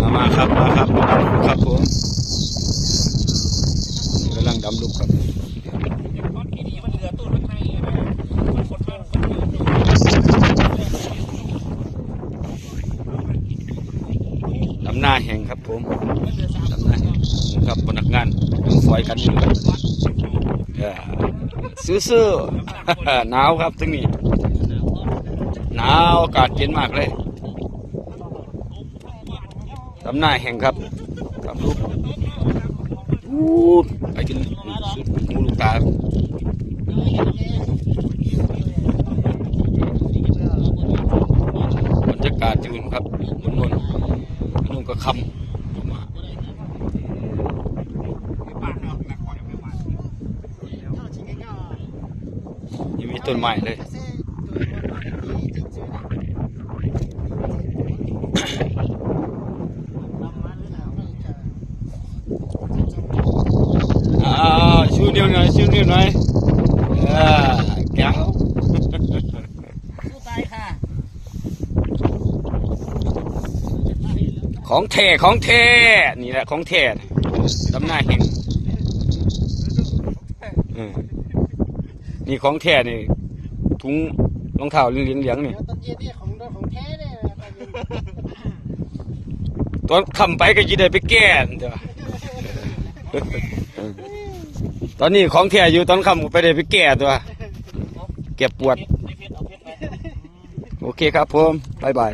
มามาครับมาครับครับผมกำลังดำลุกครับดำหน้าแห่งครับผมดำหน้าแห่งครับพนักงานยังฝอยกันอยู่ครับเอซื่อๆหนาวครับทั้งนี้หนาวอากาศเย็นมากเลยำหน้าแห่งครับครับลูกอู้ไปกินสุดหูลูกตาบรรยากาศจืนครับมนมนๆนุ่งก็คำยังมีต้นไม้เลย อ่า ชูนิ้วหน่อยชูนิ้วหน่อยเออแก้วสู้ตายค่ะของแท้ของแท้นี่แหละของแท้ดำหน้าเห็นนี่ของแท้นี่ถุงรองเท้าเหลืองๆเหลืองนี่ตอนเย็นนี่ของของแท้เนี่ยตอนคำไปก็จะได้ไปแก้นเด้อ ตอนนี้ของแท้อยู่ตอนคำก็ไปได้ไปแก้ตัวแก้ปวดไม่เพชรเอาเพชรไปโอเคครับผมบ๊ายบาย